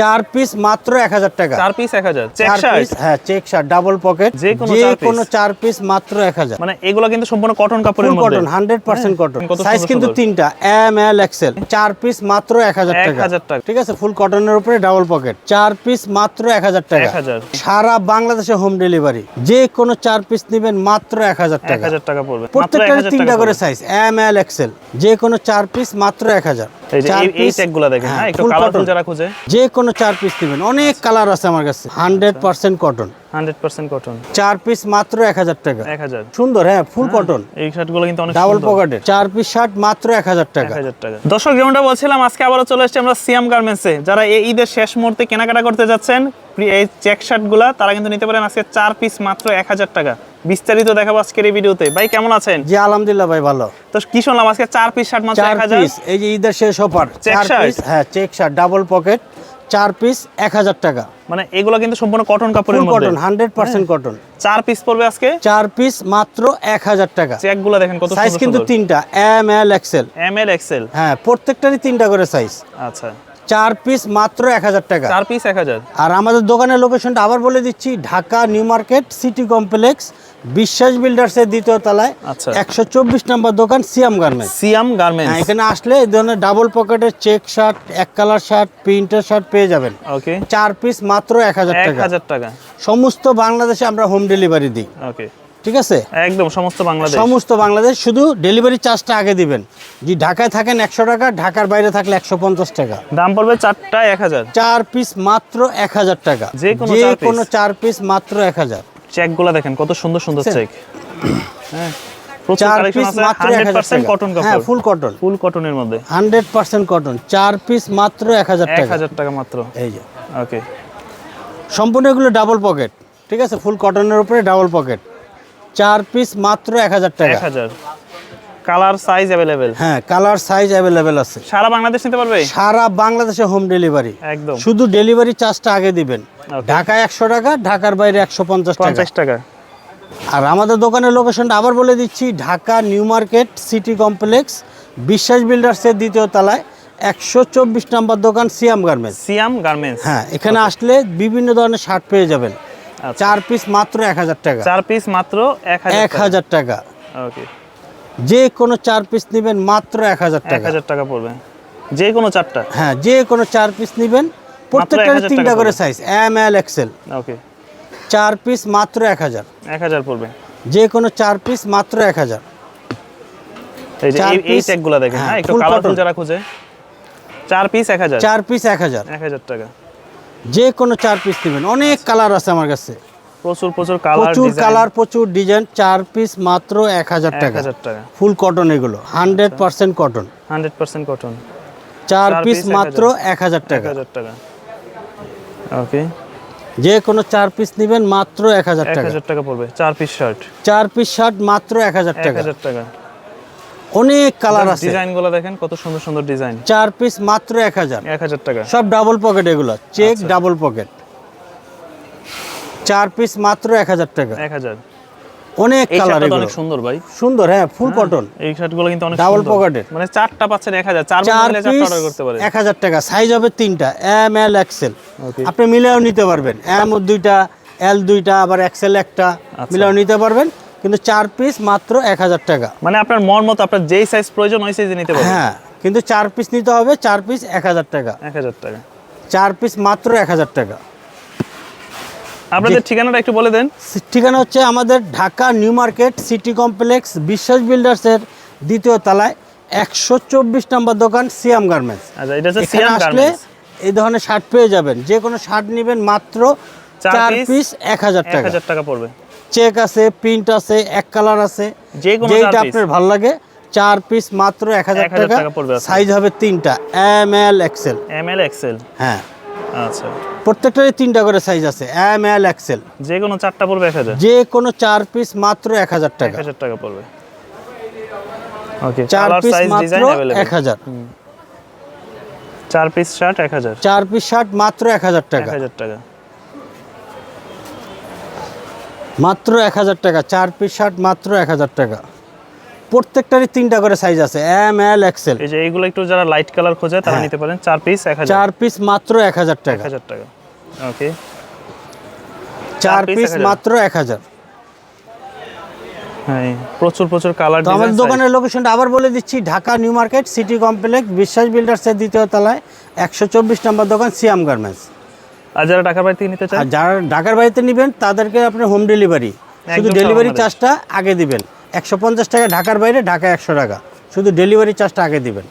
চার পিস মাত্র এক হাজার টাকা। চার পিস এক হাজার। হ্যাঁ চেক শার্ট ডাবল পকেট যে কোনো চার পিস মাত্র এক হাজার। মানে এগুলো কিন্তু সম্পূর্ণ কটন কাপড়ের cotton hundred percent cotton size কিন্তু তিনটা এম এল এক্সেল চার পিস মাত্র এক হাজার টাকা। ঠিক আছে? ফুল কটনের উপরে ডাবল পকেট চার পিস মাত্র এক হাজার টাকা। সারা বাংলাদেশে হোম ডেলিভারি যে কোনো চার পিস নেবেন মাত্র এক হাজার টাকা। টাকা পড়বে। প্রত্যেকটা তিনটা করে সাইজ এম এল এক্সেল যে কোনো চার পিস মাত্র এক হাজার। এই যে এই- এই ট্যাগগুলো দেখেন হ্যাঁ একটু কালারফুল যারা খুঁজে। যে কোনো চার পিস নেবেন অনেক কালার আছে আমার কাছে। হান্ড্রেড পার্সেন্ট কটন চার পিস মাত্র টাকা। সুন্দর হ্যাঁ ফুল কটন এই শার্টগুলো কিন্তু অনেক ডাবল। পকেটের চার পিস শার্ট মাত্র টাকা। এক হাজার টাকা। দর্শক যেমনটা বলছিলাম আজকে চলে এসেছি আমরা সিয়াম গার্মেন্টসে যারা এই ঈদের শেষ মুহূর্তে কেনাকাটা করতে যাচ্ছেন এই চেক শার্টগুলা তারা কিন্তু নিতে পারেন আজকে চার পিস মাত্র এক হাজার টাকা। বিস্তারিত দেখাবো আজকের এই ভিডিওতে। ভাই কেমন আছেন? জি আলহামদুলিল্লাহ ভাই ভালো। তো কি শুনলাম আজকে চার পিস শার্ট মাত্র চার এক হাজার? পিস এই যে ঈদের শেষ অফার চার পিস হ্যাঁ চেক শার্ট ডাবল পকেট চার পিস এক হাজার টাকা। মানে এগুলো কিন্তু সম্পূর্ণ কটন কাপড়ের মধ্যে। Cotton hundred percent. কটন চার পিস পড়বে আজকে? চার পিস মাত্র এক হাজার টাকা। চেকগুলো দেখেন কত সাইজ কিন্তু তিনটা M L XL M L XL হ্যাঁ প্রত্যেকটারই তিনটা করে সাইজ আচ্ছা। চার পিস মাত্র এক হাজার টাকা। চার পিস এক হাজার। আর আমাদের দোকানের লোকেশনটা আবার বলে দিচ্ছি Dhaka New Market City Complex Biswas বিল্ডার্সের দ্বিতীয় তলায় আচ্ছা। একশো চব্বিশ নম্বর দোকান সিয়াম গার্মেন্টস। সিয়াম হ্যাঁ গার্মেন্টস এখানে আসলে এই ধরনের ডাবল পকেটের চেক শার্ট এক কালার শার্ট প্রিন্টার শার্ট পেয়ে যাবেন। ওকে চার পিস মাত্র এক হাজার এক টাকা হাজার টাকা। সমস্ত বাংলাদেশে আমরা হোম ডেলিভারি দিই। ওকে ঠিক আছে? একদম সমস্ত বাংলাদেশ। সমস্ত বাংলাদেশ শুধু ডেলিভারি চার্জটা আগে দিবেন। যে ঢাকায় থাকেন একশো টাকা ঢাকার বাইরে থাকলে একশো পঞ্চাশ টাকা। দাম পড়বে চারটা এক হাজার। চার পিস মাত্র এক হাজার টাকা। যে? কোনো চার পিস মাত্র এক হাজার। চেকগুলা দেখেন কত সুন্দর সুন্দর চেক। হ্যাঁ চার পিস মাত্র এক হাজার কটন হ্যাঁ ফুল কটন ফুল কটনের মধ্যে। হান্ড্রেড পার্সেন্ট কটন চার পিস মাত্র এক হাজার টাকা। হাজার টাকা মাত্র। এই যে। ওকে সম্পূর্ণ এগুলো ডাবল পকেট ঠিক আছে? ফুল কটনের উপরে ডাবল পকেট চার পিস মাত্র এক হাজার এক টাকা হাজার। কালার সাইজ অ্যাভেলেবেল হ্যাঁ কালার সাইজ অ্যাভেলেবেল আছে। সারা বাংলাদেশ নিতে পারবে? সারা বাংলাদেশে হোম ডেলিভারি একদম। শুধু ডেলিভারি চার্জটা আগে দিবেন। ঢাকায় একশো টাকা ঢাকার বাইরে একশো পঞ্চাশ টাকা। পঞ্চাশ টাকা। আর আমাদের দোকানের লোকেশনটা আবার বলে দিচ্ছি Dhaka New Market City Complex Biswas বিল্ডার্সের দ্বিতীয় তলায় একশো চব্বিশ নম্বর দোকান সিয়াম গার্মেন্টস। সিয়াম গার্মেন্টস। হ্যাঁ এখানে আসলে বিভিন্ন ধরনের শার্ট পেয়ে যাবেন। আচ্ছা। চার পিস মাত্র এক হাজার টাকা। চার পিস মাত্র এক হাজার টাকা। ওকে যে কোনো চার পিস নেবেন মাত্র এক হাজার টাকা। হাজার টাকা পড়বে। যে কোনো চারটা। হ্যাঁ যে কোনো চার পিস নেবেন প্রত্যেকটার তিনটা করে size M L XL okay চার পিস মাত্র এক হাজার। এক হাজার পড়বে। যে কোনো চার পিস মাত্র এক হাজার। এই চার দেখেন হ্যাঁ, হ্যাঁ একটু কালারফুল যারা খুঁজে চার পিস এক হাজার। চার পিস এক হাজার। এক হাজার টাকা। যে কোনো চার পিস নেবেন। অনেক কালার আছে আমার কাছে। প্রচুর প্রচুর কালার প্রচুর কালার প্রচুর ডিজাইন চার পিস মাত্র এক হাজার টাকা। ফুল কটন এগুলো hundred percent cotton hundred percent cotton চার পিস মাত্র এক হাজার টাকা। হাজার টাকা। ওকে যে কোনো চার পিস নেবেন মাত্র এক হাজার টাকা। হাজার টাকা পড়বে চার পিস শার্ট চার পিস শার্ট মাত্র এক হাজার এক টাকা হাজার টাকা। অনেক কালার আছে। ডিজাইনগুলো দেখেন কত সুন্দর সুন্দর ডিজাইন। চার পিস মাত্র এক হাজার। এক হাজার টাকা। সব ডাবল পকেট এগুলো। চেক। ডাবল পকেট চার পিস মাত্র এক হাজার টাকা। এক হাজার। অনেক কালার অনেক সুন্দর ভাই। সুন্দর হ্যাঁ ফুল কটন এই শার্টগুলো কিন্তু অনেক সুন্দর। pocketed। মানে চারটা পাচ্ছেন এক হাজার চার চার মিলে চারটা অর্ডার করতে পারে এক হাজার টাকা সাইজ হবে তিনটা এম এল এক্সেল আপনি মিলেও নিতে পারবেন। এম দুইটা এল দুইটা আবার এক্সেল একটা আচ্ছা। মিলেও নিতে পারবেন। কিন্তু চার পিস মাত্র এক হাজার টাকা। মানে আপনার মন মতো আপনার যেই সাইজ প্রয়োজন ওই সাইজে নিতে পারবেন। হ্যাঁ কিন্তু চার পিস নিতে হবে চার পিস এক হাজার টাকা। এক হাজার টাকা। চার পিস মাত্র এক হাজার টাকা। আপনাদের ঠিকানাটা একটু বলে দেন। ঠিকানা হচ্ছে আমাদের Dhaka New Market City Complex Biswas বিল্ডার্সের দ্বিতীয় তলায় একশো চব্বিশ নম্বর দোকান সিয়াম গার্মেন্টস। আচ্ছা এটা হচ্ছে সিয়াম আসলে এই ধরনের শার্ট পেয়ে যাবেন। যে কোনো শার্ট নেবেন মাত্র চার পিস এক হাজার টাকা। হাজার টাকা পড়বে। চেক আছে প্রিন্ট আছে এক কালার আছে। যেটা আপনার ভালো লাগে চার পিস মাত্র এক হাজার টাকা। সাইজ হবে তিনটা M L XL M L XL হ্যাঁ। আচ্ছা। প্রত্যেকটারই তিনটা করে সাইজ আছে এম এল এক্সেল যে কোনো চারটা পড়বে এক হাজার যে কোনো চার পিস মাত্র এক হাজার এক হাজার টাকা পড়বে। ওকে চার পিস মাত্র এক হাজার। চার পিস শার্ট এক হাজার। চার পিস শার্ট মাত্র এক হাজার এক টাকা। হাজার টাকা। মাত্র এক হাজার টাকা চার পিস শার্ট মাত্র এক হাজার টাকা। প্রত্যেকটারই তিনটা করে সাইজ আছে এম এল এক্সেল এই যে এইগুলো একটু যারা লাইট কালার খোঁজে তারা হ্যাঁ। নিতে পারেন চার পিস এক হাজার। চার পিস মাত্র এক হাজার টাকা। হাজার টাকা। ওকে চার পিস মাত্র এক হাজার। হ্যাঁ প্রচুর প্রচুর কালার তো আমাদের দোকানের লোকেশনটা আবার বলে দিচ্ছি Dhaka New Market City Complex Biswas বিল্ডার্সের দ্বিতীয় তলায় একশো চব্বিশ নম্বর দোকান সিয়াম গার্মেন্টস আর যারা ঢাকার বাড়ি থেকে নিতে চান? যারা ঢাকার বাড়িতে নেবেন তাদেরকে আপনি হোম ডেলিভারি শুধু ডেলিভারি চার্জটা আগে দিবেন। একশো পঞ্চাশ টাকা ঢাকার বাইরে ঢাকা একশো টাকা। শুধু ডেলিভারি চার্জটা আগে দিবেন।